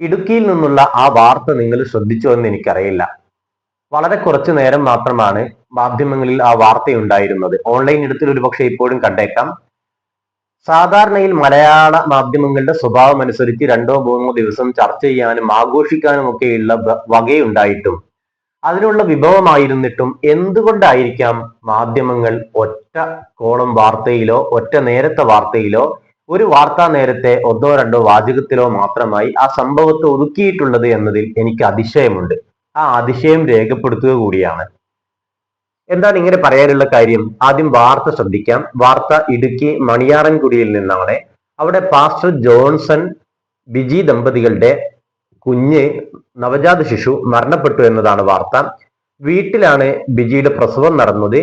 ഇടുക്കിയിൽ നിന്നുള്ള ആ വാർത്ത നിങ്ങൾ ശ്രദ്ധിച്ചോ എന്ന് എനിക്കറിയില്ല. വളരെ കുറച്ചു നേരം മാത്രമാണ് മാധ്യമങ്ങളിൽ ആ വാർത്തയുണ്ടായിരുന്നത്. ഓൺലൈൻ ഇടത്തിൽ ഒരുപക്ഷെ ഇപ്പോഴും കണ്ടേക്കാം. സാധാരണയിൽ മലയാള മാധ്യമങ്ങളുടെ സ്വഭാവം അനുസരിച്ച് രണ്ടോ മൂന്നോ ദിവസം ചർച്ച ചെയ്യാനും ആഘോഷിക്കാനും ഒക്കെയുള്ള വകയുണ്ടായിട്ടും അതിനുള്ള വിഭവമായിരുന്നിട്ടും എന്തുകൊണ്ടായിരിക്കാം മാധ്യമങ്ങൾ ഒറ്റ കോളം വാർത്തയിലോ ഒറ്റ നേരത്തെ വാർത്തയിലോ ഒരു വാർത്താ നേരത്തെ ഒന്നോ രണ്ടോ വാചകത്തിലോ മാത്രമായി ആ സംഭവത്തെ ഒതുക്കിയിട്ടുള്ളത് എന്നതിൽ എനിക്ക് അതിശയമുണ്ട്. ആ അതിശയം രേഖപ്പെടുത്തുക കൂടിയാണ്. എന്താണ് ഇങ്ങനെ പറയാനുള്ള കാര്യം? ആദ്യം വാർത്ത ശ്രദ്ധിക്കാം. വാർത്ത ഇടുക്കി മണിയാറൻകുടിയിൽ നിന്നാണ്. അവിടെ പാസ്റ്റർ ജോൺസൺ ബിജി ദമ്പതികളുടെ കുഞ്ഞ് നവജാത ശിശു മരണപ്പെട്ടു എന്നതാണ് വാർത്ത. വീട്ടിലാണ് ബിജിയുടെ പ്രസവം നടന്നത്.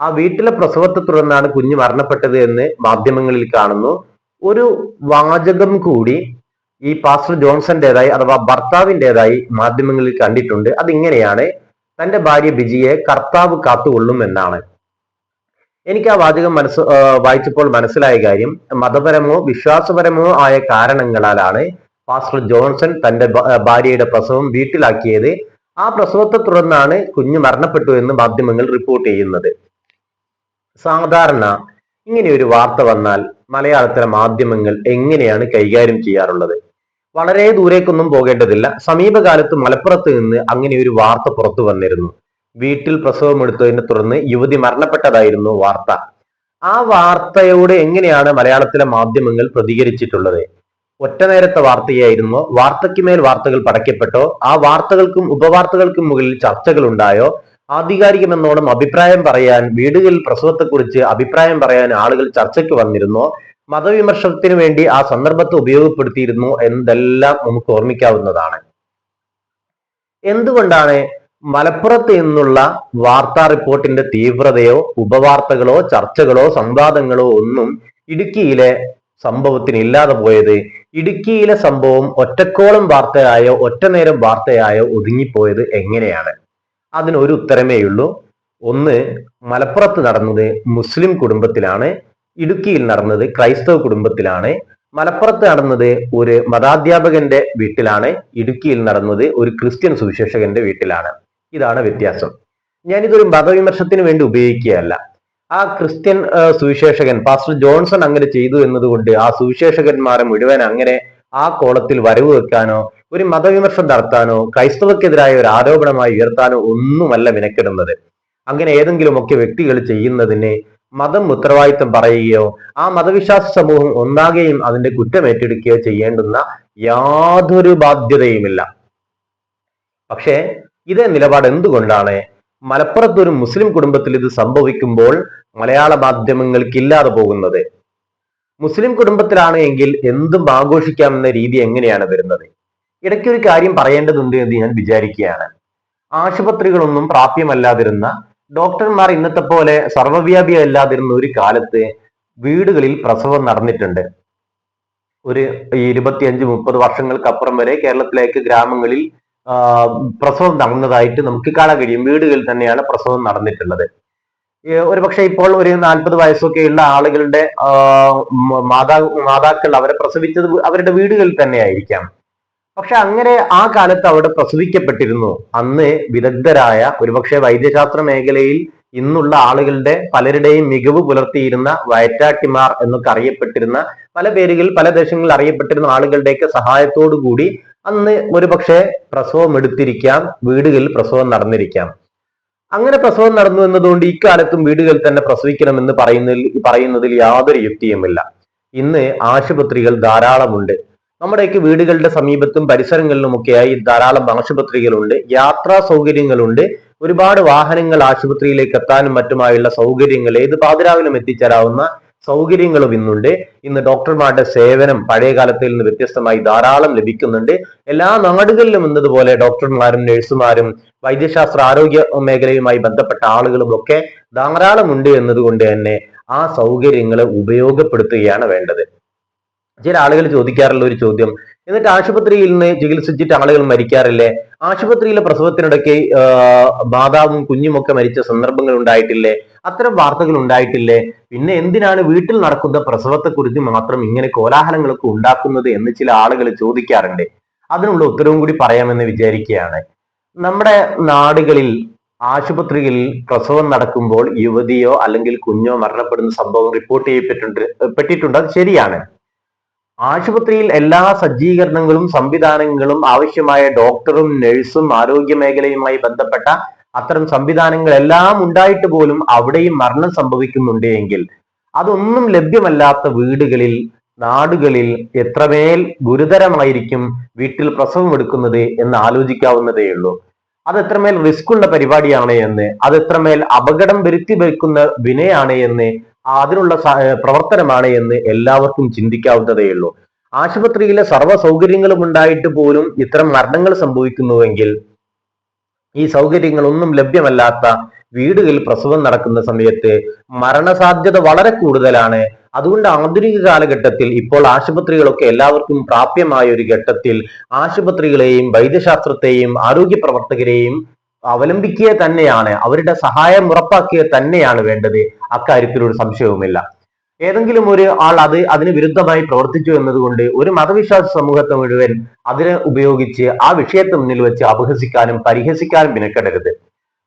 ആ വീട്ടിലെ പ്രസവത്തെ തുടർന്നാണ് കുഞ്ഞ് മരണപ്പെട്ടത് എന്ന് മാധ്യമങ്ങളിൽ കാണുന്നു. ഒരു വാചകം കൂടി ഈ പാസ്റ്റർ ജോൺസന്റേതായി അഥവാ ഭർത്താവിന്റെതായി മാധ്യമങ്ങളിൽ കണ്ടിട്ടുണ്ട്. അതിങ്ങനെയാണ് തന്റെ ഭാര്യ ബിജിയെ കർത്താവ് കാത്തുകൊള്ളും എന്നാണ് എനിക്ക് ആ വാചകം മനസ്സ് വായിച്ചപ്പോൾ മനസ്സിലായ കാര്യം മതപരമോ വിശ്വാസപരമോ ആയ കാരണങ്ങളാലാണ് പാസ്റ്റർ ജോൺസൺ തന്റെ ഭാര്യയുടെ പ്രസവം വീട്ടിലാക്കിയത്. ആ പ്രസവത്തെ തുടർന്നാണ് കുഞ്ഞ് മരണപ്പെട്ടു എന്ന് മാധ്യമങ്ങൾ റിപ്പോർട്ട് ചെയ്യുന്നത്. സാധാരണ ഇങ്ങനെ ഒരു വാർത്ത വന്നാൽ മലയാളത്തിലെ മാധ്യമങ്ങൾ എങ്ങനെയാണ് കൈകാര്യം ചെയ്യാറുള്ളത്? വളരെ ദൂരേക്കൊന്നും പോകേണ്ടതില്ല. സമീപകാലത്ത് മലപ്പുറത്ത് നിന്ന് അങ്ങനെ ഒരു വാർത്ത പുറത്തു വന്നിരുന്നു. വീട്ടിൽ പ്രസവം എടുത്തതിനെ തുടർന്ന് യുവതി മരണപ്പെട്ടതായിരുന്നു വാർത്ത. ആ വാർത്തയോട് എങ്ങനെയാണ് മലയാളത്തിലെ മാധ്യമങ്ങൾ പ്രതികരിച്ചിട്ടുള്ളത്? ഒറ്റ നേരത്തെ വാർത്തയായിരുന്നോ? വാർത്തയ്ക്ക് മേൽ വാർത്തകൾ പടയ്ക്കപ്പെട്ടോ? ആ വാർത്തകൾക്കും ഉപവാർത്തകൾക്കും മുകളിൽ ചർച്ചകൾ ഉണ്ടായോ? ആധികാരികമെന്നോണം അഭിപ്രായം പറയാൻ വീടുകളിൽ പ്രസവത്തെക്കുറിച്ച് അഭിപ്രായം പറയാൻ ആളുകൾ ചർച്ചയ്ക്ക് വന്നിരുന്നോ. മതവിമർശനത്തിന് വേണ്ടി ആ സന്ദർഭത്തെ ഉപയോഗപ്പെടുത്തിയിരുന്നു എന്തെല്ലാം നമുക്ക് ഓർമ്മിക്കാവുന്നതാണ്. എന്തുകൊണ്ടാണ് മലപ്പുറത്ത് നിന്നുള്ള വാർത്താ റിപ്പോർട്ടിന്റെ തീവ്രതയോ ഉപവാർത്തകളോ ചർച്ചകളോ സംവാദങ്ങളോ ഒന്നും ഇടുക്കിയിലെ സംഭവത്തിന് ഇല്ലാതെ പോയത് ഇടുക്കിയിലെ സംഭവം ഒറ്റക്കോളം വാർത്തയായോ ഒറ്റ നേരം വാർത്തയായോ ഒതുങ്ങിപ്പോയത് എങ്ങനെയാണ്? അതിനൊരു ഉത്തരമേ ഉള്ളൂ. ഒന്ന് മലപ്പുറത്ത് നടന്നത് മുസ്ലിം കുടുംബത്തിലാണ്. ഇടുക്കിയിൽ നടന്നത് ക്രൈസ്തവ കുടുംബത്തിലാണ്. മലപ്പുറത്ത് നടന്നത് ഒരു മതാധ്യാപകന്റെ വീട്ടിലാണ്. ഇടുക്കിയിൽ നടന്നത് ഒരു ക്രിസ്ത്യൻ സുവിശേഷകന്റെ വീട്ടിലാണ്. ഇതാണ് വ്യത്യാസം. ഞാനിതൊരു മതവിമർശത്തിന് വേണ്ടി ഉപയോഗിക്കുകയല്ല. ആ ക്രിസ്ത്യൻ സുവിശേഷകൻ പാസ്റ്റർ ജോൺസൺ അങ്ങനെ ചെയ്തു എന്നതുകൊണ്ട് ആ സുവിശേഷകന്മാരെ മുഴുവൻ അങ്ങനെ ആ കോളത്തിൽ വരവ് വെക്കാനോ ഒരു മതവിമർശനം നടത്താനോ ക്രൈസ്തവക്കെതിരായ ഒരു ആരോപണമായി ഉയർത്താനോ ഒന്നുമല്ല വിനക്കിടുന്നത് അങ്ങനെ ഏതെങ്കിലുമൊക്കെ വ്യക്തികൾ ചെയ്യുന്നതിനെ മതം ഉത്തരവാദിത്തം പറയുകയോ ആ മതവിശ്വാസ സമൂഹം ഒന്നാകെയും അതിന്റെ കുറ്റം ഏറ്റെടുക്കുകയോ ചെയ്യേണ്ടുന്ന യാതൊരു ബാധ്യതയുമില്ല. പക്ഷേ ഇതേ നിലപാട് എന്തുകൊണ്ടാണ്? മലപ്പുറത്ത് ഒരു മുസ്ലിം കുടുംബത്തിൽ ഇത് സംഭവിക്കുമ്പോൾ മലയാള മാധ്യമങ്ങൾക്ക് ഇല്ലാതെ പോകുന്നത്. മുസ്ലിം കുടുംബത്തിലാണ് എങ്കിൽ എന്തും ആഘോഷിക്കാമെന്ന രീതി എങ്ങനെയാണ് വരുന്നത്? ഇടയ്ക്ക് ഒരു കാര്യം പറയേണ്ടതുണ്ട് എന്ന് ഞാൻ വിചാരിക്കുകയാണ്. ആശുപത്രികളൊന്നും പ്രാപ്യമല്ലാതിരുന്ന ഡോക്ടർമാർ ഇന്നത്തെ പോലെ സർവവ്യാപി അല്ലാതിരുന്ന ഒരു കാലത്ത് വീടുകളിൽ പ്രസവം നടന്നിട്ടുണ്ട്. ഒരു ഇരുപത്തിയഞ്ച് മുപ്പത് വർഷങ്ങൾക്കപ്പുറം വരെ കേരളത്തിലേക്ക് ഗ്രാമങ്ങളിൽ പ്രസവം നടന്നതായിട്ട് നമുക്ക് കാണാൻ കഴിയും. വീടുകളിൽ തന്നെയാണ് പ്രസവം നടന്നിട്ടുള്ളത്. ഒരു ഒരുപക്ഷെ ഇപ്പോൾ ഒരു നാൽപ്പത് വയസ്സൊക്കെയുള്ള ആളുകളുടെ മാതാ മാതാക്കൾ അവരെ പ്രസവിച്ചത് അവരുടെ വീടുകളിൽ തന്നെ ആയിരിക്കാം പക്ഷെ അങ്ങനെ ആ കാലത്ത് അവിടെ പ്രസവിക്കപ്പെട്ടിരുന്നു. അന്ന് വിദഗ്ധരായ ഒരുപക്ഷെ വൈദ്യശാസ്ത്ര മേഖലയിൽ ഇന്നുള്ള ആളുകളുടെ പലരുടെയും മികവ് പുലർത്തിയിരുന്ന വയറ്റാട്ടിമാർ എന്നൊക്കെ അറിയപ്പെട്ടിരുന്ന പല പേരുകളിൽ പല ദേശങ്ങളിൽ അറിയപ്പെട്ടിരുന്ന ആളുകളുടെയൊക്കെ സഹായത്തോടു കൂടി അന്ന് ഒരുപക്ഷെ പ്രസവം എടുത്തിരിക്കാം വീടുകളിൽ പ്രസവം നടന്നിരിക്കാം. അങ്ങനെ പ്രസവം നടന്നു എന്നതുകൊണ്ട് ഇക്കാലത്തും വീടുകളിൽ തന്നെ പ്രസവിക്കണമെന്ന് പറയുന്നതിൽ പറയുന്നതിൽ യാതൊരു യുക്തിയുമില്ല. ഇന്ന് ആശുപത്രികൾ ധാരാളമുണ്ട്. നമ്മുടെയൊക്കെ വീടുകളുടെ സമീപത്തും പരിസരങ്ങളിലുമൊക്കെയായി ധാരാളം ആശുപത്രികളുണ്ട്. യാത്രാ സൗകര്യങ്ങളുണ്ട്. ഒരുപാട് വാഹനങ്ങൾ ആശുപത്രിയിലേക്ക് എത്താനും മറ്റുമായുള്ള സൗകര്യങ്ങൾ ഏത് പാതിരാവിലും എത്തിച്ചേരാവുന്ന സൗകര്യങ്ങളും ഇന്നുണ്ട്. ഇന്ന് ഡോക്ടർമാരുടെ സേവനം പഴയ കാലത്തിൽ നിന്ന് വ്യത്യസ്തമായി ധാരാളം ലഭിക്കുന്നുണ്ട്. എല്ലാ നാടുകളിലും എന്നതുപോലെ ഡോക്ടർമാരും നഴ്സുമാരും വൈദ്യശാസ്ത്ര ആരോഗ്യ മേഖലയുമായി ബന്ധപ്പെട്ട ആളുകളും ഒക്കെ ധാരാളം ഉണ്ട് എന്നതുകൊണ്ട് തന്നെ ആ സൗകര്യങ്ങളെ ഉപയോഗപ്പെടുത്തുകയാണ് വേണ്ടത്. ചില ആളുകൾ ചോദിക്കാറുള്ള ഒരു ചോദ്യം. എന്നിട്ട് ആശുപത്രിയിൽ നിന്ന് ചികിത്സിച്ചിട്ട് ആളുകൾ മരിക്കാറില്ലേ? ആശുപത്രിയിലെ പ്രസവത്തിനിടയ്ക്ക് മാതാവും കുഞ്ഞുമൊക്കെ മരിച്ച സന്ദർഭങ്ങൾ ഉണ്ടായിട്ടില്ലേ? അത്തരം വാർത്തകൾ ഉണ്ടായിട്ടില്ലേ? പിന്നെ എന്തിനാണ് വീട്ടിൽ നടക്കുന്ന പ്രസവത്തെക്കുറിച്ച് മാത്രം ഇങ്ങനെ കോലാഹലങ്ങളൊക്കെ ഉണ്ടാക്കുന്നത് എന്ന് ചില ആളുകൾ ചോദിക്കാറുണ്ട്. അതിനുള്ള ഉത്തരവും കൂടി പറയാമെന്ന് വിചാരിക്കുകയാണ്. നമ്മുടെ നാടുകളിൽ ആശുപത്രികളിൽ പ്രസവം നടക്കുമ്പോൾ യുവതിയോ അല്ലെങ്കിൽ കുഞ്ഞോ മരണപ്പെടുന്ന സംഭവം റിപ്പോർട്ട് ചെയ്യപ്പെട്ടിട്ടുണ്ട് പെട്ടിട്ടുണ്ട്. അത് ശരിയാണ്. ആശുപത്രിയിൽ എല്ലാ സജ്ജീകരണങ്ങളും സംവിധാനങ്ങളും ആവശ്യമായ ഡോക്ടറും നഴ്സും ആരോഗ്യ മേഖലയുമായി ബന്ധപ്പെട്ട അത്തരം സംവിധാനങ്ങൾ എല്ലാം ഉണ്ടായിട്ട് പോലും അവിടെയും മരണം സംഭവിക്കുന്നുണ്ട് എങ്കിൽ അതൊന്നും ലഭ്യമല്ലാത്ത വീടുകളിൽ നാടുകളിൽ എത്രമേൽ ഗുരുതരമായിരിക്കും വീട്ടിൽ പ്രസവം എടുക്കുന്നത് എന്ന് ആലോചിക്കാവുന്നതേ ഉള്ളൂ. അത് എത്രമേൽ റിസ്ക് ഉള്ള പരിപാടിയാണ് എന്ന് അത് എത്രമേൽ അപകടം വരുത്തി വയ്ക്കുന്ന വിനയാണ് എന്ന് അതിനുള്ള പ്രവർത്തനമാണ് എന്ന് എല്ലാവർക്കും ചിന്തിക്കാവുന്നതേ ഉള്ളൂ. ആശുപത്രിയിലെ സർവ സൗകര്യങ്ങളും ഉണ്ടായിട്ട് പോലും ഇത്തരം മരണങ്ങൾ സംഭവിക്കുന്നുവെങ്കിൽ ഈ സൗകര്യങ്ങളൊന്നും ലഭ്യമല്ലാത്ത വീടുകളിൽ പ്രസവം നടക്കുന്ന സമയത്ത് മരണസാധ്യത വളരെ കൂടുതലാണ്. അതുകൊണ്ട് ആധുനിക കാലഘട്ടത്തിൽ ഇപ്പോൾ ആശുപത്രികളൊക്കെ എല്ലാവർക്കും പ്രാപ്യമായ ഒരു ഘട്ടത്തിൽ ആശുപത്രികളെയും വൈദ്യശാസ്ത്രത്തെയും ആരോഗ്യ പ്രവർത്തകരെയും അവലംബിക്കുക തന്നെയാണ് അവരുടെ സഹായം ഉറപ്പാക്കുക തന്നെയാണ് വേണ്ടത്. അക്കാര്യത്തിൽ ഒരു സംശയവുമില്ല. ഏതെങ്കിലും ഒരു ആൾ അത് അതിന് വിരുദ്ധമായി പ്രവർത്തിച്ചു എന്നതുകൊണ്ട് ഒരു മതവിശ്വാസ സമൂഹത്തെ മുഴുവൻ അതിനെ ഉപയോഗിച്ച് ആ വിഷയത്തെ മുന്നിൽ വെച്ച് അപഹസിക്കാനും പരിഹസിക്കാനും മിനക്കെടരുത്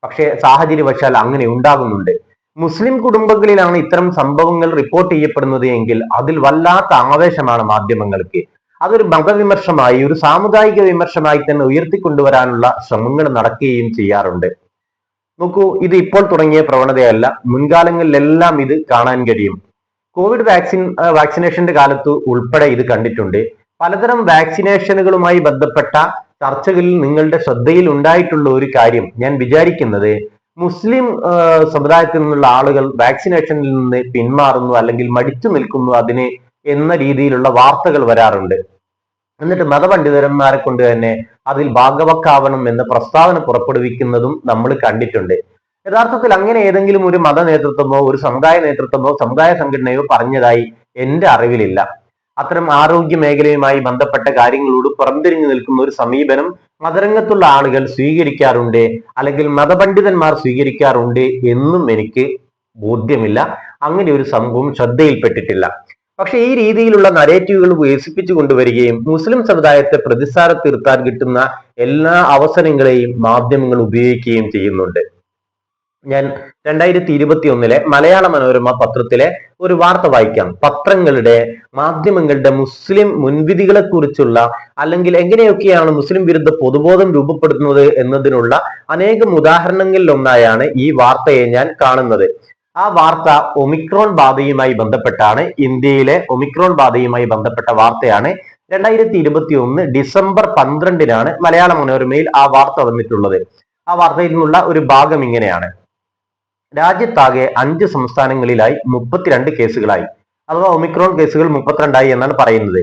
പക്ഷേ സാഹചര്യവശാൽ അങ്ങനെ ഉണ്ടാകുന്നുണ്ട്. മുസ്ലിം കുടുംബങ്ങളിലാണ് ഇത്തരം സംഭവങ്ങൾ റിപ്പോർട്ട് ചെയ്യപ്പെടുന്നത് എങ്കിൽ അതിൽ വല്ലാത്ത ആവേശമാണ് മാധ്യമങ്ങൾക്ക്. അതൊരു മതവിമർശമായി ഒരു സാമുദായിക വിമർശമായി തന്നെ ഉയർത്തിക്കൊണ്ടുവരാനുള്ള ശ്രമങ്ങൾ നടക്കുകയും ചെയ്യാറുണ്ട്. നോക്കൂ ഇത് ഇപ്പോൾ തുടങ്ങിയ പ്രവണതയല്ല. മുൻകാലങ്ങളിലെല്ലാം ഇത് കാണാൻ കഴിയും. കോവിഡ് വാക്സിൻ വാക്സിനേഷന്റെ കാലത്ത് ഉൾപ്പെടെ ഇത് കണ്ടിട്ടുണ്ട്. പലതരം വാക്സിനേഷനുകളുമായി ബന്ധപ്പെട്ട ചർച്ചകളിൽ നിങ്ങളുടെ ശ്രദ്ധയിൽ ഉണ്ടായിട്ടുള്ള ഒരു കാര്യം ഞാൻ വിചാരിക്കുന്നത് മുസ്ലിം സമുദായത്തിൽ നിന്നുള്ള ആളുകൾ വാക്സിനേഷനിൽ നിന്ന് പിന്മാറുന്നു അല്ലെങ്കിൽ മടിച്ചു നിൽക്കുന്നു അതിന് എന്ന രീതിയിലുള്ള വാർത്തകൾ വരാറുണ്ട്. എന്നിട്ട് മതപണ്ഡിതന്മാരെ കൊണ്ട് തന്നെ അതിൽ ഭാഗവക്കാവണം എന്ന പ്രസ്താവന പുറപ്പെടുവിക്കുന്നതും നമ്മൾ കണ്ടിട്ടുണ്ട്. യഥാർത്ഥത്തിൽ അങ്ങനെ ഏതെങ്കിലും ഒരു മത നേതൃത്വമോ ഒരു സമുദായ നേതൃത്വമോ സമുദായ സംഘടനയോ പറഞ്ഞതായി എന്റെ അറിവിലില്ല. അത്തരം ആരോഗ്യ മേഖലയുമായി ബന്ധപ്പെട്ട കാര്യങ്ങളോട് പുറംതിരിഞ്ഞു നിൽക്കുന്ന ഒരു സമീപനം മതരംഗത്തുള്ള ആളുകൾ സ്വീകരിക്കാറുണ്ട് അല്ലെങ്കിൽ മതപണ്ഡിതന്മാർ സ്വീകരിക്കാറുണ്ട് എന്നും എനിക്ക് ബോധ്യമില്ല. അങ്ങനെ ഒരു സംഭവം ശ്രദ്ധയിൽപ്പെട്ടിട്ടില്ല. പക്ഷെ ഈ രീതിയിലുള്ള നരേറ്റീവുകൾ വികസിപ്പിച്ചു കൊണ്ടുവരികയും മുസ്ലിം സമുദായത്തെ പ്രതിസാര തീർക്കാൻ കിട്ടുന്ന എല്ലാ അവസരങ്ങളെയും മാധ്യമങ്ങൾ ഉപയോഗിക്കുകയും ചെയ്യുന്നുണ്ട്. ഞാൻ രണ്ടായിരത്തി ഇരുപത്തി ഒന്നിലെ മലയാള മനോരമ പത്രത്തിലെ ഒരു വാർത്ത വായിക്കാം. പത്രങ്ങളുടെ മാധ്യമങ്ങളുടെ മുസ്ലിം മുൻവിധികളെ കുറിച്ചുള്ള അല്ലെങ്കിൽ എങ്ങനെയൊക്കെയാണ് മുസ്ലിം വിരുദ്ധ പൊതുബോധം രൂപപ്പെടുത്തുന്നത് എന്നതിനുള്ള അനേകം ഉദാഹരണങ്ങളിൽ ഒന്നായാണ് ഈ വാർത്തയെ ഞാൻ കാണുന്നത്. ആ വാർത്ത ഒമിക്രോൺ ബാധയുമായി ബന്ധപ്പെട്ടാണ്. ഇന്ത്യയിലെ ഒമിക്രോൺ ബാധയുമായി ബന്ധപ്പെട്ട വാർത്തയാണ് രണ്ടായിരത്തി ഇരുപത്തി ഒന്ന് ഡിസംബർ പന്ത്രണ്ടിനാണ് മലയാള മനോരമയിൽ ആ വാർത്ത വന്നിട്ടുള്ളത്. ആ വാർത്തയിൽ നിന്നുള്ള ഒരു ഭാഗം ഇങ്ങനെയാണ്. രാജ്യത്താകെ അഞ്ച് സംസ്ഥാനങ്ങളിലായി മുപ്പത്തിരണ്ട് കേസുകളായി. അഥവാ ഒമിക്രോൺ കേസുകൾ മുപ്പത്തിരണ്ടായി എന്നാണ് പറയുന്നത്.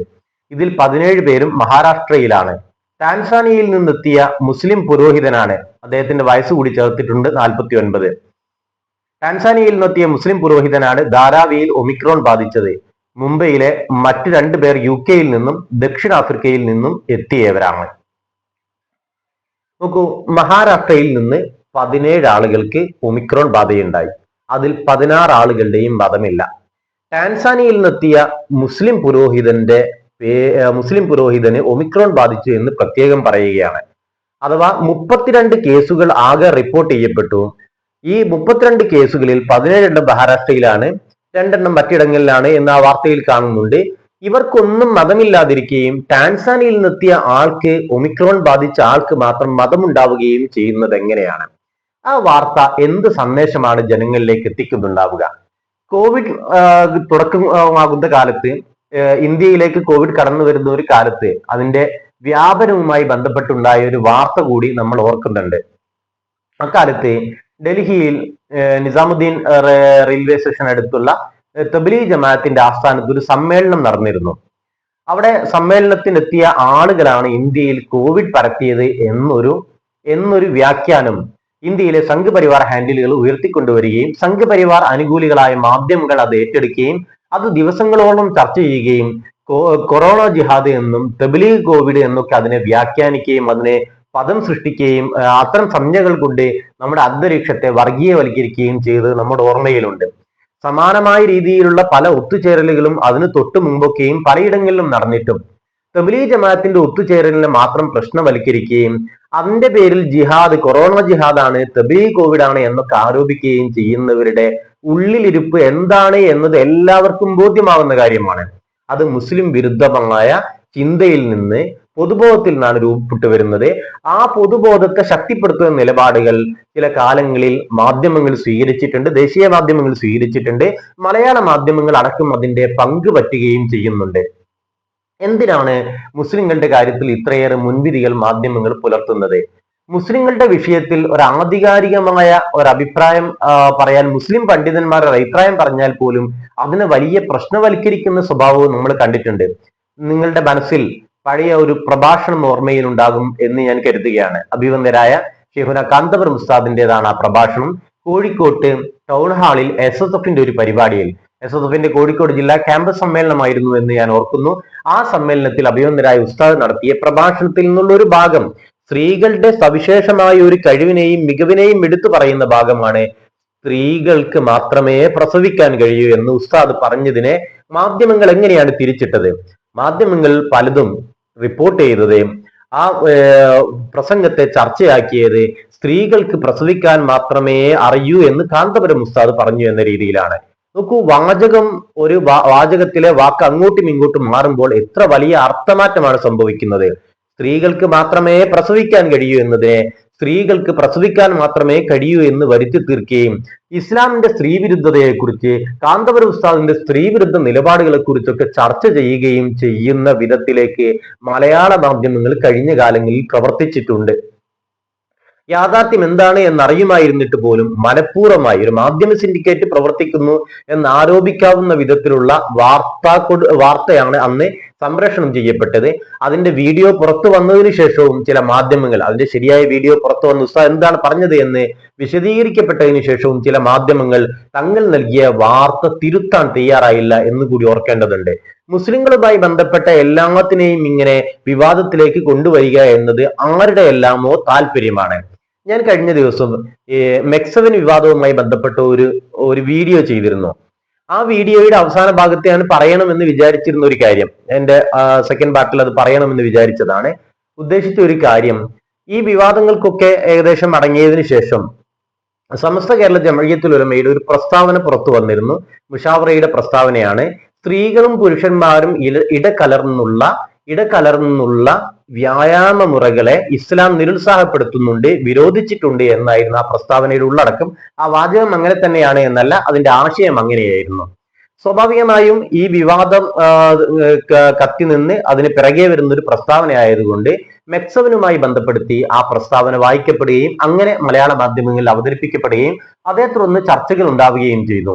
ഇതിൽ പതിനേഴ് പേരും മഹാരാഷ്ട്രയിലാണ്. ടാൻസാനിയയിൽ നിന്നെത്തിയ മുസ്ലിം പുരോഹിതനാണ്. അദ്ദേഹത്തിന്റെ വയസ്സ് കൂടി ചേർത്തിട്ടുണ്ട് നാൽപ്പത്തി ഒൻപത് ടാൻസാനിയയിൽ നിന്നെത്തിയ മുസ്ലിം പുരോഹിതനാണ് ധാരാവിയിൽ ഒമിക്രോൺ ബാധിച്ചത്. മുംബൈയിലെ മറ്റ് രണ്ടു പേർ യു കെയിൽ നിന്നും ദക്ഷിണാഫ്രിക്കയിൽ നിന്നും എത്തിയവരാണ്. നോക്കൂ മഹാരാഷ്ട്രയിൽ നിന്ന് പതിനേഴ് ആളുകൾക്ക് ഒമിക്രോൺ ബാധയുണ്ടായി. അതിൽ പതിനാറ് ആളുകളുടെയും മതമില്ല ടാൻസാനിയയിൽ നിന്നെത്തിയ മുസ്ലിം പുരോഹിതന്റെ മുസ്ലിം പുരോഹിതന് ഒമിക്രോൺ ബാധിച്ചു എന്ന് പ്രത്യേകം പറയുകയാണ്. അഥവാ മുപ്പത്തിരണ്ട് കേസുകൾ ആകെ റിപ്പോർട്ട് ചെയ്യപ്പെട്ടു. ഈ മുപ്പത്തിരണ്ട് കേസുകളിൽ പതിനേഴെണ്ണം മഹാരാഷ്ട്രയിലാണ് രണ്ടെണ്ണം മറ്റിടങ്ങളിലാണ് എന്ന ആ വാർത്തയിൽ കാണുന്നുണ്ട്. ഇവർക്കൊന്നും മതമില്ലാതിരിക്കുകയും ടാൻസാനിയിൽ നിന്നെത്തിയ ആൾക്ക് ഒമിക്രോൺ ബാധിച്ച ആൾക്ക് മാത്രം മതമുണ്ടാവുകയും ചെയ്യുന്നത് എങ്ങനെയാണ്? ആ വാർത്ത എന്ത് സന്ദേശമാണ് ജനങ്ങളിലേക്ക് എത്തിക്കുന്നുണ്ടാവുക? കോവിഡ് തുടക്കമാകുന്ന കാലത്ത് ഇന്ത്യയിലേക്ക് കോവിഡ് കടന്നു വരുന്ന ഒരു കാലത്ത് അതിന്റെ വ്യാപനവുമായി ബന്ധപ്പെട്ടുണ്ടായ ഒരു വാർത്ത കൂടി നമ്മൾ ഓർക്കുന്നുണ്ട്. അക്കാലത്ത് ഡൽഹിയിൽ നിസാമുദ്ദീൻ റെയിൽവേ സ്റ്റേഷൻ അടുത്തുള്ള തബ്ലീ ജമാഅത്തിന്റെ ആസ്ഥാനത്ത് ഒരു സമ്മേളനം നടന്നിരുന്നു. അവിടെ സമ്മേളനത്തിനെത്തിയ ആളുകളാണ് ഇന്ത്യയിൽ കോവിഡ് പരത്തിയത് എന്നൊരു എന്നൊരു വ്യാഖ്യാനം ഇന്ത്യയിലെ സംഘപരിവാർ ഹാൻഡിലുകൾ ഉയർത്തിക്കൊണ്ടുവരികയും സംഘപരിവാർ അനുകൂലികളായ മാധ്യമങ്ങൾ അത് ഏറ്റെടുക്കുകയും അത് ദിവസങ്ങളോളം ചർച്ച ചെയ്യുകയും കൊറോണ ജിഹാദ് എന്നും തെബിലി കോവിഡ് എന്നൊക്കെ അതിനെ വ്യാഖ്യാനിക്കുകയും അതിനെ പദം സൃഷ്ടിക്കുകയും അത്തരം സംജ്ഞകൾ കൊണ്ട് നമ്മുടെ അന്തരീക്ഷത്തെ വർഗീയവൽക്കരിക്കുകയും ചെയ്ത് നമ്മുടെ ഓർമ്മയിലുണ്ട്. സമാനമായ രീതിയിലുള്ള പല ഒത്തുചേരലുകളും അതിന് തൊട്ടു മുമ്പൊക്കെയും പലയിടങ്ങളിലും നടന്നിട്ടും. തബ്ലീ ജമാഅത്തിന്റെ ഒത്തുചേരലിനെ മാത്രം പ്രശ്നവൽക്കരിക്കുകയും അതിന്റെ പേരിൽ ജിഹാദ് കൊറോണ ജിഹാദാണ് തബ്ലീ കോവിഡ് ആണ് എന്നൊക്കെ ആരോപിക്കുകയും ചെയ്യുന്നവരുടെ ഉള്ളിലിരിപ്പ് എന്താണ് എന്നത് എല്ലാവർക്കും ബോധ്യമാവുന്ന കാര്യമാണ്. അത് മുസ്ലിം വിരുദ്ധമായ ചിന്തയിൽ നിന്ന് പൊതുബോധത്തിൽ നിന്നാണ് രൂപപ്പെട്ടു വരുന്നത്. ആ പൊതുബോധത്തെ ശക്തിപ്പെടുത്തുന്ന നിലപാടുകൾ ചില കാലങ്ങളിൽ മാധ്യമങ്ങൾ സ്വീകരിച്ചിട്ടുണ്ട് ദേശീയ മാധ്യമങ്ങൾ സ്വീകരിച്ചിട്ടുണ്ട് മലയാള മാധ്യമങ്ങൾ അടക്കം അതിന്റെ പങ്ക് പറ്റുകയും ചെയ്യുന്നുണ്ട്. എന്തിനാണ് മുസ്ലിങ്ങളുടെ കാര്യത്തിൽ ഇത്രയേറെ മുൻവിധികൾ മാധ്യമങ്ങൾ പുലർത്തുന്നത്? മുസ്ലിങ്ങളുടെ വിഷയത്തിൽ ഒരു ആധികാരികമായ ഒരു അഭിപ്രായം പറയാൻ മുസ്ലിം പണ്ഡിതന്മാർ അഭിപ്രായം പറഞ്ഞാൽ പോലും അതിനെ വലിയ പ്രശ്നവൽക്കരിക്കുന്ന സ്വഭാവവും നമ്മൾ കണ്ടിട്ടുണ്ട്. നിങ്ങളുടെ മനസ്സിൽ പഴയ ഒരു പ്രഭാഷണം ഓർമ്മയിൽ ഉണ്ടാകും എന്ന് ഞാൻ കരുതുകയാണ്. അഭിവന്ദരായ ഷെഹുന കാന്തപുർ ഉസ്താദിന്റേതാണ് ആ പ്രഭാഷണം. കോഴിക്കോട്ട് ടൗൺ ഹാളിൽ എസ് എസ് എഫിന്റെ ഒരു പരിപാടിയിൽ എസ് എസ് എഫിന്റെ കോഴിക്കോട് ജില്ലാ ക്യാമ്പസ് സമ്മേളനമായിരുന്നു എന്ന് ഞാൻ ഓർക്കുന്നു. ആ സമ്മേളനത്തിൽ അഭിവന്ദരായ ഉസ്താദ് നടത്തിയ പ്രഭാഷണത്തിൽ നിന്നുള്ള ഒരു ഭാഗം സ്ത്രീകളുടെ സവിശേഷമായ ഒരു കഴിവിനെയും മികവിനെയും എടുത്തു പറയുന്ന ഭാഗമാണ് സ്ത്രീകൾക്ക് മാത്രമേ പ്രസവിക്കാൻ കഴിയൂ എന്ന് ഉസ്താദ് പറഞ്ഞതിനെ മാധ്യമങ്ങൾ എങ്ങനെയാണ് തിരിച്ചിട്ടത്? മാധ്യമങ്ങൾ പലതും റിപ്പോർട്ട് ചെയ്തത് ആ പ്രസംഗത്തെ ചർച്ചയാക്കിയത് സ്ത്രീകൾക്ക് പ്രസവിക്കാൻ മാത്രമേ അറിയൂ എന്ന് കാന്തപുരം ഉസ്താദ് പറഞ്ഞു എന്ന രീതിയിലാണ്. നോക്കൂ വാചകം ഒരു വാചകത്തിലെ വാക്ക് അങ്ങോട്ടും ഇങ്ങോട്ടും മാറുമ്പോൾ എത്ര വലിയ അർത്ഥമാറ്റമാണ് സംഭവിക്കുന്നത്. സ്ത്രീകൾക്ക് മാത്രമേ പ്രസവിക്കാൻ കഴിയൂ എന്നതിനെ സ്ത്രീകൾക്ക് പ്രസവിക്കാൻ മാത്രമേ കഴിയൂ എന്ന് വരുത്തി തീർക്കുകയും ഇസ്ലാമിന്റെ സ്ത്രീവിരുദ്ധതയെക്കുറിച്ച് കാന്തപുര ഉസ്താദിന്റെ സ്ത്രീവിരുദ്ധ നിലപാടുകളെ കുറിച്ചൊക്കെ ചർച്ച ചെയ്യുകയും ചെയ്യുന്ന വിധത്തിലേക്ക് മലയാള മാധ്യമങ്ങൾ കഴിഞ്ഞ കാലങ്ങളിൽ പ്രവർത്തിച്ചിട്ടുണ്ട്. യാഥാർത്ഥ്യം എന്താണ് എന്നറിയുമായിരുന്നിട്ട് പോലും മനഃപൂർവമായി ഒരു മാധ്യമ സിൻഡിക്കേറ്റ് പ്രവർത്തിക്കുന്നു എന്ന് ആരോപിക്കാവുന്ന വിധത്തിലുള്ള വാർത്താ വാർത്തയാണ് അന്ന് സംപ്രേഷണം ചെയ്യപ്പെട്ടത്. അതിന്റെ വീഡിയോ പുറത്തു വന്നതിന് ശേഷവും ചില മാധ്യമങ്ങൾ അതിന്റെ ശരിയായ വീഡിയോ പുറത്തു വന്ന ഉസ്താദ് എന്താണ് പറഞ്ഞത് എന്ന് വിശദീകരിക്കപ്പെട്ടതിന് ശേഷവും ചില മാധ്യമങ്ങൾ തങ്ങൾ നൽകിയ വാർത്ത തിരുത്താൻ തയ്യാറായില്ല എന്ന് കൂടി ഓർക്കേണ്ടതുണ്ട്. മുസ്ലിങ്ങളുമായി ബന്ധപ്പെട്ട എല്ലാത്തിനെയും ഇങ്ങനെ വിവാദത്തിലേക്ക് കൊണ്ടുവരിക എന്നത് ആരുടെ എല്ലാമോ താല്പര്യമാണ്. ഞാൻ കഴിഞ്ഞ ദിവസം മെക്സവൻ വിവാദവുമായി ബന്ധപ്പെട്ട ഒരു ഒരു വീഡിയോ ചെയ്തിരുന്നു. ആ വീഡിയോയുടെ അവസാന ഭാഗത്തെയാണ് പറയണമെന്ന് വിചാരിച്ചിരുന്ന ഒരു കാര്യം. എന്റെ സെക്കൻഡ് പാർട്ടിൽ അത് പറയണമെന്ന് വിചാരിച്ചതാണ്. ഉദ്ദേശിച്ച ഒരു കാര്യം. ഈ വിവാദങ്ങൾക്കൊക്കെ ഏകദേശം അടങ്ങിയതിനു ശേഷം സമസ്ത കേരള ജമഴിയത്തിൽ ഉലമയുടെ ഒരു പ്രസ്താവന പുറത്തു വന്നിരുന്നു. മുഷാവറയുടെ പ്രസ്താവനയാണ് സ്ത്രീകളും പുരുഷന്മാരും ഇട ഇടകലർന്നുള്ള ഇടകലർന്നുള്ള വ്യായാമ മുറകളെ ഇസ്ലാം നിരുത്സാഹപ്പെടുത്തുന്നുണ്ട് വിരോധിച്ചിട്ടുണ്ട് എന്നായിരുന്നു ആ പ്രസ്താവനയുടെ ഉള്ളടക്കം. ആ വാചകം അങ്ങനെ തന്നെയാണ് എന്നല്ല അതിന്റെ ആശയം അങ്ങനെയായിരുന്നു. സ്വാഭാവികമായും ഈ വിവാദം കത്തി നിന്ന് അതിന് പിറകെ വരുന്ന ഒരു പ്രസ്താവന ആയതുകൊണ്ട് മെക്സവനുമായി ബന്ധപ്പെടുത്തി ആ പ്രസ്താവന വായിക്കപ്പെടുകയും അങ്ങനെ മലയാള മാധ്യമങ്ങളിൽ അവതരിപ്പിക്കപ്പെടുകയും അതേ തുടർന്ന് ചർച്ചകൾ ഉണ്ടാവുകയും ചെയ്തു.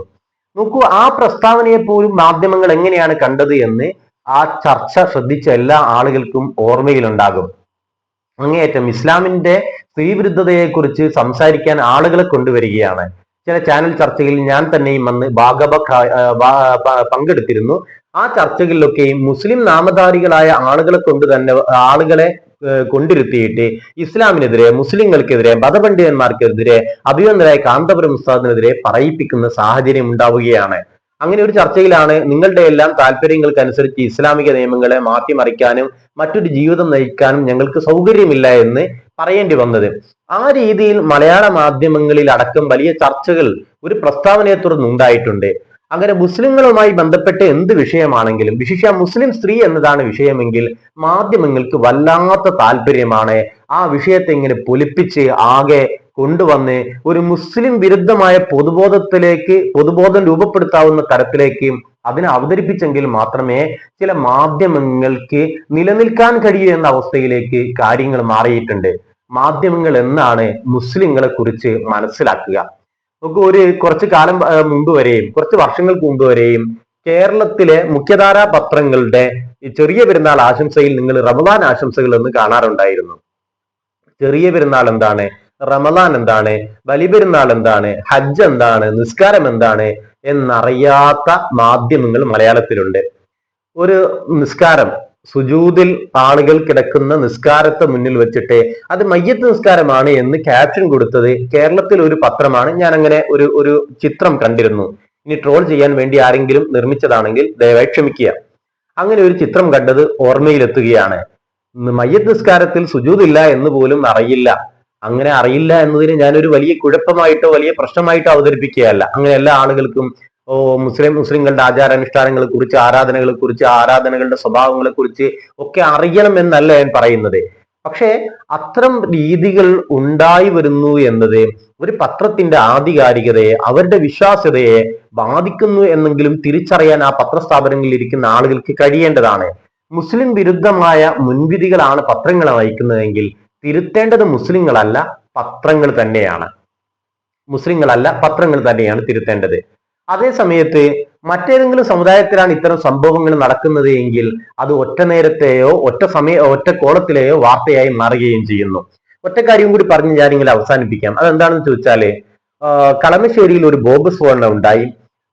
നോക്കൂ ആ പ്രസ്താവനയെ പോലും മാധ്യമങ്ങൾ എങ്ങനെയാണ് കണ്ടത് എന്ന് ആ ചർച്ച ശ്രദ്ധിച്ച എല്ലാ ആളുകൾക്കും ഓർമ്മയിലുണ്ടാകും. അങ്ങേയറ്റം ഇസ്ലാമിന്റെ സ്ത്രീവിരുദ്ധതയെക്കുറിച്ച് സംസാരിക്കാൻ ആളുകളെ കൊണ്ടുവരികയാണ്. ചില ചാനൽ ചർച്ചകളിൽ ഞാൻ തന്നെയും വന്ന് ഭാഗവ പങ്കെടുത്തിരുന്നു. ആ ചർച്ചകളിലൊക്കെയും മുസ്ലിം നാമധാരികളായ ആളുകളെ കൊണ്ട് തന്നെ ആളുകളെ കൊണ്ടിരുത്തിയിട്ട് ഇസ്ലാമിനെതിരെ മുസ്ലിങ്ങൾക്കെതിരെ മതപണ്ഡിതന്മാർക്കെതിരെ അഭിനന്ദനായ കാന്തപുരം ഉസ്താദിനെതിരെ പറയിപ്പിക്കുന്ന സാഹചര്യം ഉണ്ടാവുകയാണ്. അങ്ങനെ ഒരു ചർച്ചയിലാണ് നിങ്ങളുടെ എല്ലാം താല്പര്യങ്ങൾക്കനുസരിച്ച് ഇസ്ലാമിക നിയമങ്ങളെ മാറ്റിമറിക്കാനും മറ്റൊരു ജീവിതം നയിക്കാനും ഞങ്ങൾക്ക് സൗകര്യമില്ല എന്ന് പറയേണ്ടി വന്നത്. ആ രീതിയിൽ മലയാള മാധ്യമങ്ങളിൽ അടക്കം വലിയ ചർച്ചകൾ ഒരു പ്രസ്താവനയെ തുടർന്ന് ഉണ്ടായിട്ടുണ്ട്. അങ്ങനെ മുസ്ലിങ്ങളുമായി ബന്ധപ്പെട്ട് എന്ത് വിഷയമാണെങ്കിലും വിശേഷ മുസ്ലിം സ്ത്രീ എന്നതാണ് വിഷയമെങ്കിൽ മാധ്യമങ്ങൾക്ക് വല്ലാത്ത താല്പര്യമാണ് ആ വിഷയത്തെ ഇങ്ങനെ പൊലിപ്പിച്ച് ആകെ കൊണ്ടുവന്ന് ഒരു മുസ്ലിം വിരുദ്ധമായ പൊതുബോധത്തിലേക്ക് പൊതുബോധം രൂപപ്പെടുത്താവുന്ന തരത്തിലേക്ക് അതിനെ അവതരിപ്പിച്ചെങ്കിൽ മാത്രമേ ചില മാധ്യമങ്ങൾക്ക് നിലനിൽക്കാൻ കഴിയൂ എന്ന അവസ്ഥയിലേക്ക് കാര്യങ്ങൾ മാറിയിട്ടുണ്ട്. മാധ്യമങ്ങൾ എന്നാണ് മുസ്ലിങ്ങളെ കുറിച്ച് മനസ്സിലാക്കുക. നമുക്ക് ഒരു കുറച്ച് കാലം മുമ്പ് വരെയും കുറച്ച് വർഷങ്ങൾക്ക് മുമ്പ് വരെയും കേരളത്തിലെ മുഖ്യധാരാ പത്രങ്ങളുടെ ചെറിയ പെരുന്നാൾ ആശംസയിൽ നിങ്ങൾ റമദാൻ ആശംസകൾ എന്ന് കാണാറുണ്ടായിരുന്നു. ചെറിയ പെരുന്നാൾ എന്താണ്? റമദാൻ എന്താണ്? ബലിപെരുന്നാൾ എന്താണ്? ഹജ്ജ് എന്താണ്? നിസ്കാരം എന്താണ്? എന്നറിയാത്ത മാധ്യമങ്ങൾ മലയാളത്തിലുണ്ട്. ഒരു നിസ്കാരം സുജൂതിൽ ആളുകൾ കിടക്കുന്ന നിസ്കാരത്തെ മുന്നിൽ വെച്ചിട്ട് അത് മയ്യത്ത് നിസ്കാരമാണ് എന്ന് ക്യാപ്ഷൻ കൊടുത്തത് കേരളത്തിൽ ഒരു പത്രമാണ്. ഞാൻ അങ്ങനെ ഒരു ഒരു ചിത്രം കണ്ടിരുന്നു. ഇനി ട്രോൾ ചെയ്യാൻ വേണ്ടി ആരെങ്കിലും നിർമ്മിച്ചതാണെങ്കിൽ ദയവായി ക്ഷമിക്കുക. അങ്ങനെ ഒരു ചിത്രം കണ്ടത് ഓർമ്മയിലെത്തുകയാണ്. മയ്യത് നിസ്കാരത്തിൽ സുജൂതില്ല എന്ന് പോലും അറിയില്ല. അങ്ങനെ അറിയില്ല എന്നതിന് ഞാനൊരു വലിയ കുഴപ്പമായിട്ടോ വലിയ പ്രശ്നമായിട്ടോ അവതരിപ്പിക്കുകയല്ല. അങ്ങനെ എല്ലാ ആളുകൾക്കും ഓ മുസ്ലിം മുസ്ലിങ്ങളുടെ ആചാരാനുഷ്ഠാനങ്ങളെ കുറിച്ച് ആരാധനകളെ കുറിച്ച് ആരാധനകളുടെ സ്വഭാവങ്ങളെ കുറിച്ച് ഒക്കെ അറിയണം എന്നല്ല ഞാൻ പറയുന്നത്. പക്ഷേ അത്തരം രീതികൾ ഉണ്ടായി വരുന്നു എന്നത് ഒരു പത്രത്തിന്റെ ആധികാരികതയെ അവരുടെ വിശ്വാസ്യതയെ ബാധിക്കുന്നു എന്നെങ്കിലും തിരിച്ചറിയാൻ ആ പത്രസ്ഥാപനങ്ങളിൽ ഇരിക്കുന്ന ആളുകൾക്ക് കഴിയേണ്ടതാണ്. മുസ്ലിം വിരുദ്ധമായ മുൻവിധികളാണ് പത്രങ്ങളെ നയിക്കുന്നതെങ്കിൽ തിരുത്തേണ്ടത് മുസ്ലിങ്ങളല്ല പത്രങ്ങൾ തന്നെയാണ്. മുസ്ലിങ്ങളല്ല പത്രങ്ങൾ തന്നെയാണ് തിരുത്തേണ്ടത്. അതേ സമയത്ത് മറ്റേതെങ്കിലും സമുദായത്തിലാണ് ഇത്തരം സംഭവങ്ങൾ നടക്കുന്നത് എങ്കിൽ അത് ഒറ്റ നേരത്തെയോ ഒറ്റ സമയ ഒറ്റ കോളത്തിലെയോ വാർത്തയായി മാറുകയും ചെയ്യുന്നു. ഒറ്റ കാര്യം കൂടി പറഞ്ഞ് ഞാനിങ്ങനെ അവസാനിപ്പിക്കാം. അതെന്താണെന്ന് ചോദിച്ചാൽ കളമശ്ശേരിയിൽ ഒരു ബോംബ് സ്ഫോടനം ഉണ്ടായി.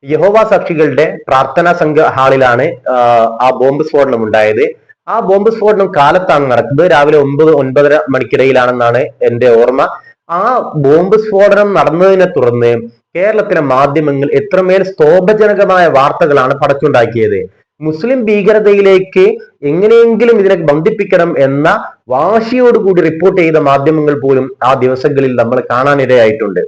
യഹോവ സാക്ഷികളുടെ പ്രാർത്ഥനാ സംഘ ഹാളിലാണ് ആ ബോംബ് സ്ഫോടനം ഉണ്ടായത്. ആ ബോംബ് സ്ഫോടനം കാലത്താണ് നടക്കുന്നത്. രാവിലെ ഒമ്പത് ഒൻപതര മണിക്കിടയിലാണെന്നാണ് എന്റെ ഓർമ്മ. ആ ബോംബ് സ്ഫോടനം നടന്നതിനെ തുടർന്ന് കേരളത്തിലെ മാധ്യമങ്ങൾ എത്രമേൽ സ്തോഭജനകമായ വാർത്തകളാണ് പടച്ചുണ്ടാക്കിയത്. മുസ്ലിം ഭീകരതയിലേക്ക് എങ്ങനെയെങ്കിലും ഇതിനെ ബന്ധിപ്പിക്കണം എന്ന വാശിയോടുകൂടി റിപ്പോർട്ട് ചെയ്ത മാധ്യമങ്ങൾ പോലും ആ ദിവസങ്ങളിൽ നമ്മൾ കാണാനിടയായിട്ടുണ്ട്.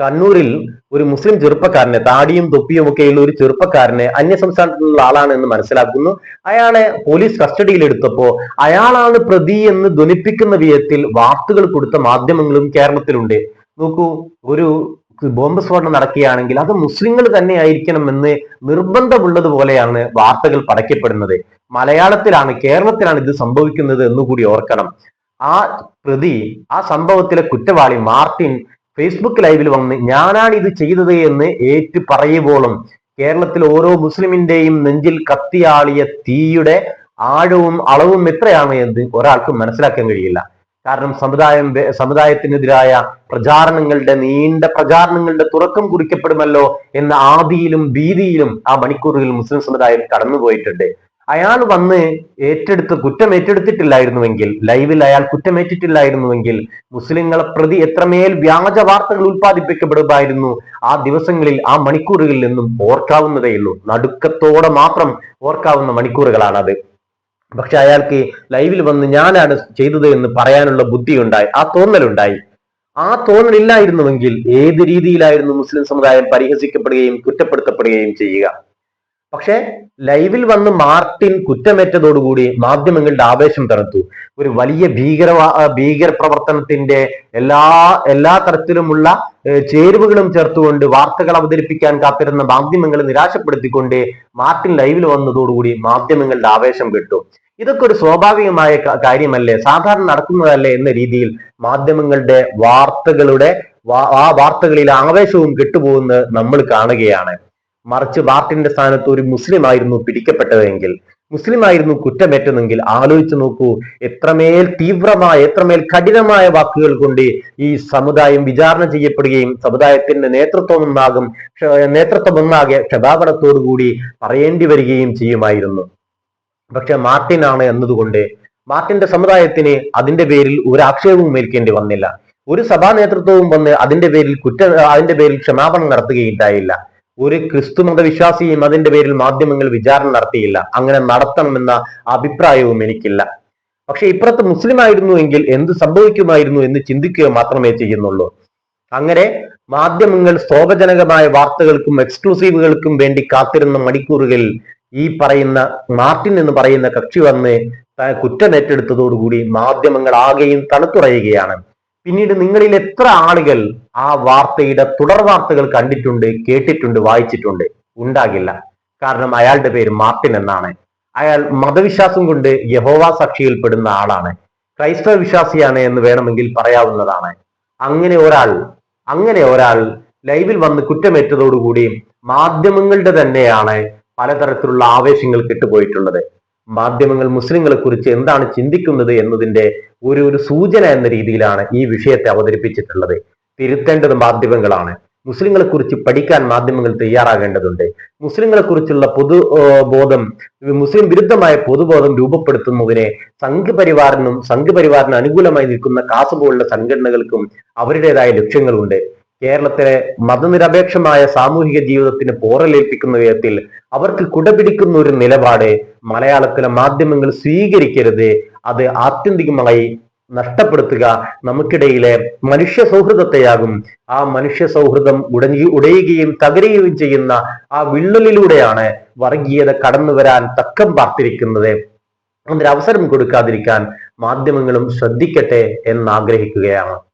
കണ്ണൂരിൽ ഒരു മുസ്ലിം ചെറുപ്പക്കാരനെ താടിയും തൊപ്പിയും ഒക്കെയുള്ള ഒരു ചെറുപ്പക്കാരനെ അന്യസംസ്ഥാനത്തുള്ള ആളാണ് എന്ന് മനസ്സിലാക്കുന്നു. അയാളെ പോലീസ് കസ്റ്റഡിയിൽ എടുത്തപ്പോ അയാളാണ് പ്രതി എന്ന് ധ്വനിപ്പിക്കുന്ന വിധത്തിൽ വാർത്തകൾ കൊടുത്ത മാധ്യമങ്ങളും കേരളത്തിലുണ്ട്. നോക്കൂ ഒരു ബോംബ് സ്ഫോടനം നടക്കുകയാണെങ്കിൽ അത് മുസ്ലിങ്ങൾ തന്നെ ആയിരിക്കണമെന്ന് നിർബന്ധമുള്ളത് പോലെയാണ് വാർത്തകൾ പടയ്ക്കപ്പെടുന്നത്. മലയാളത്തിലാണ് കേരളത്തിലാണ് ഇത് സംഭവിക്കുന്നത് എന്നുകൂടി ഓർക്കണം. ആ പ്രതി ആ സംഭവത്തിലെ കുറ്റവാളി മാർട്ടിൻ ഫേസ്ബുക്ക് ലൈവിൽ വന്ന് ഞാനാണ് ഇത് ചെയ്തത് എന്ന് ഏറ്റു പറയുമ്പോളും കേരളത്തിൽ ഓരോ മുസ്ലിമിന്റെയും നെഞ്ചിൽ കത്തിയാളിയ തീയുടെ ആഴവും അളവും എത്രയാണ് എന്ന് ഒരാൾക്കും മനസ്സിലാക്കാൻ കഴിയില്ല. കാരണം സമുദായം സമുദായത്തിനെതിരായ പ്രചാരണങ്ങളുടെ നീണ്ട പ്രചാരണങ്ങളുടെ തുറക്കം കുറിക്കപ്പെടുമല്ലോ എന്ന ആദിയിലും ഭീതിയിലും ആ മണിക്കൂറുകളിൽ മുസ്ലിം സമുദായം കടന്നുപോയിട്ടുണ്ട്. അയാൾ വന്ന് ഏറ്റെടുത്ത് കുറ്റം ഏറ്റെടുത്തിട്ടില്ലായിരുന്നുവെങ്കിൽ ലൈവിൽ അയാൾ കുറ്റമേറ്റിട്ടില്ലായിരുന്നുവെങ്കിൽ മുസ്ലിങ്ങളെ പ്രതി എത്രമേൽ വ്യാജ വാർത്തകൾ ഉൽപ്പാദിപ്പിക്കപ്പെടുമായിരുന്നു ആ ദിവസങ്ങളിൽ ആ മണിക്കൂറുകളിൽ നിന്നും ഓർക്കാവുന്നതേയുള്ളൂ നടുക്കത്തോടെ മാത്രം ഓർക്കാവുന്ന മണിക്കൂറുകളാണത്. പക്ഷെ അയാൾക്ക് ലൈവിൽ വന്ന് ഞാനാണ് ചെയ്തത് എന്ന് പറയാനുള്ള ബുദ്ധി ഉണ്ടായി ആ തോന്നലുണ്ടായി. ആ തോന്നലില്ലായിരുന്നുവെങ്കിൽ ഏത് രീതിയിലായിരുന്നു മുസ്ലിം സമുദായം പരിഹസിക്കപ്പെടുകയും കുറ്റപ്പെടുത്തപ്പെടുകയും ചെയ്യുക? പക്ഷെ ലൈവിൽ വന്ന് മാർട്ടിൻ കുറ്റമേറ്റതോടുകൂടി മാധ്യമങ്ങളുടെ ആവേശം തണുത്തു ഒരു വലിയ ഭീകര ഭീകര പ്രവർത്തനത്തിന്റെ എല്ലാ എല്ലാ തരത്തിലുമുള്ള ചേരുവകളും ചേർത്തുകൊണ്ട് വാർത്തകൾ അവതരിപ്പിക്കാൻ കാത്തിരുന്ന മാധ്യമങ്ങളെ നിരാശപ്പെടുത്തിക്കൊണ്ട് മാർട്ടിൻ ലൈവിൽ വന്നതോടുകൂടി മാധ്യമങ്ങളുടെ ആവേശം കിട്ടും. ഇതൊക്കെ ഒരു സ്വാഭാവികമായ കാര്യമല്ലേ? സാധാരണ നടക്കുന്നതല്ലേ എന്ന രീതിയിൽ മാധ്യമങ്ങളുടെ വാർത്തകളുടെ ആ വാർത്തകളിൽ ആവേശവും കെട്ടുപോകുന്നത് നമ്മൾ കാണുകയാണ്. മറിച്ച് വാർട്ടിന്റെ സ്ഥാനത്ത് ഒരു മുസ്ലിം ആയിരുന്നു പിടിക്കപ്പെട്ടതെങ്കിൽ മുസ്ലിം ആയിരുന്നു ആലോചിച്ചു നോക്കൂ എത്രമേൽ തീവ്രമായ എത്രമേൽ കഠിനമായ വാക്കുകൾ കൊണ്ട് ഈ സമുദായം വിചാരണ ചെയ്യപ്പെടുകയും സമുദായത്തിന്റെ നേതൃത്വം ഒന്നാകും നേതൃത്വം ഒന്നാകെ ക്ഷതാപനത്തോടുകൂടി പറയേണ്ടി വരികയും ചെയ്യുമായിരുന്നു. പക്ഷെ മാർട്ടിനാണ് എന്നതുകൊണ്ട് മാർട്ടിന്റെ സമുദായത്തിന് അതിന്റെ പേരിൽ ഒരു ആക്ഷേപവും ഏൽക്കേണ്ടി വന്നില്ല. ഒരു സഭാ നേതൃത്വവും വന്ന് അതിന്റെ പേരിൽ കുറ്റ അതിന്റെ പേരിൽ ക്ഷമാപണം നടത്തുകയുണ്ടായില്ല. ഒരു ക്രിസ്തു മതവിശ്വാസിയും അതിന്റെ പേരിൽ മാധ്യമങ്ങൾ വിചാരണ നടത്തിയില്ല. അങ്ങനെ നടത്തണമെന്ന അഭിപ്രായവും എനിക്കില്ല. പക്ഷെ ഇപ്പുറത്ത് മുസ്ലിം ആയിരുന്നു എങ്കിൽ എന്ത് സംഭവിക്കുമായിരുന്നു എന്ന് ചിന്തിക്കുക മാത്രമേ ചെയ്യുന്നുള്ളൂ. അങ്ങനെ മാധ്യമങ്ങൾ സ്തോഭജനകമായ വാർത്തകൾക്കും എക്സ്ക്ലൂസീവുകൾക്കും വേണ്ടി കാത്തിരുന്ന മണിക്കൂറുകളിൽ ഈ പറയുന്ന മാർട്ടിൻ എന്ന് പറയുന്ന കക്ഷി വന്ന് കുറ്റമേറ്റെടുത്തതോടുകൂടി മാധ്യമങ്ങൾ ആകെയും തണുത്തുറയുകയാണ്. പിന്നീട് നിങ്ങളിൽ എത്ര ആളുകൾ ആ വാർത്തയുടെ തുടർ വാർത്തകൾ കണ്ടിട്ടുണ്ട് കേട്ടിട്ടുണ്ട് വായിച്ചിട്ടുണ്ട്? ഉണ്ടാകില്ല. കാരണം അയാളുടെ പേര് മാർട്ടിൻ എന്നാണ്. അയാൾ മതവിശ്വാസം കൊണ്ട് യഹോവ സാക്ഷിയിൽപ്പെടുന്ന ആളാണ്. ക്രൈസ്തവ വിശ്വാസിയാണ് എന്ന് വേണമെങ്കിൽ പറയാവുന്നതാണ്. അങ്ങനെ ഒരാൾ അങ്ങനെ ഒരാൾ ലൈവിൽ വന്ന് കുറ്റമേറ്റതോടുകൂടി മാധ്യമങ്ങളുടെ തന്നെയാണ് പലതരത്തിലുള്ള ആവേശങ്ങൾ കെട്ടുപോയിട്ടുള്ളത്. മാധ്യമങ്ങൾ മുസ്ലിങ്ങളെ കുറിച്ച് എന്താണ് ചിന്തിക്കുന്നത് എന്നതിന്റെ ഒരു ഒരു സൂചന എന്ന രീതിയിലാണ് ഈ വിഷയത്തെ അവതരിപ്പിച്ചിട്ടുള്ളത്. തിരുത്തേണ്ടത് മാധ്യമങ്ങളാണ്. മുസ്ലിങ്ങളെ കുറിച്ച് പഠിക്കാൻ മാധ്യമങ്ങൾ തയ്യാറാകേണ്ടതുണ്ട്. മുസ്ലിങ്ങളെ കുറിച്ചുള്ള പൊതു ബോധം മുസ്ലിം വിരുദ്ധമായ പൊതുബോധം രൂപപ്പെടുത്തുന്നതിനെ സംഘപരിവാറിനും സംഘപരിവാറിന് അനുകൂലമായി നിൽക്കുന്ന കാസ് പോലുള്ള സംഘടനകൾക്കും അവരുടേതായ ലക്ഷ്യങ്ങളുണ്ട്. കേരളത്തിലെ മതനിരപേക്ഷമായ സാമൂഹിക ജീവിതത്തിന് പോറലേൽപ്പിക്കുന്ന വിധത്തിൽ അവർക്ക് കുടപിടിക്കുന്ന ഒരു നിലപാട് മലയാളത്തിലെ മാധ്യമങ്ങൾ സ്വീകരിക്കരുത്. അത് ആത്യന്തികമായി നഷ്ടപ്പെടുത്തുക നമുക്കിടയിലെ മനുഷ്യ സൗഹൃദത്തെയാകും. ആ മനുഷ്യ സൗഹൃദം ഉടഞ്ഞു ഉടയുകയും തകരുകയും ചെയ്യുന്ന ആ വിള്ളലിലൂടെയാണ് വർഗീയത കടന്നു വരാൻ തക്കം പാർത്തിരിക്കുന്നത്. അതിന് അവസരം കൊടുക്കാതിരിക്കാൻ മാധ്യമങ്ങളും ശ്രദ്ധിക്കട്ടെ എന്ന് ആഗ്രഹിക്കുകയാണ്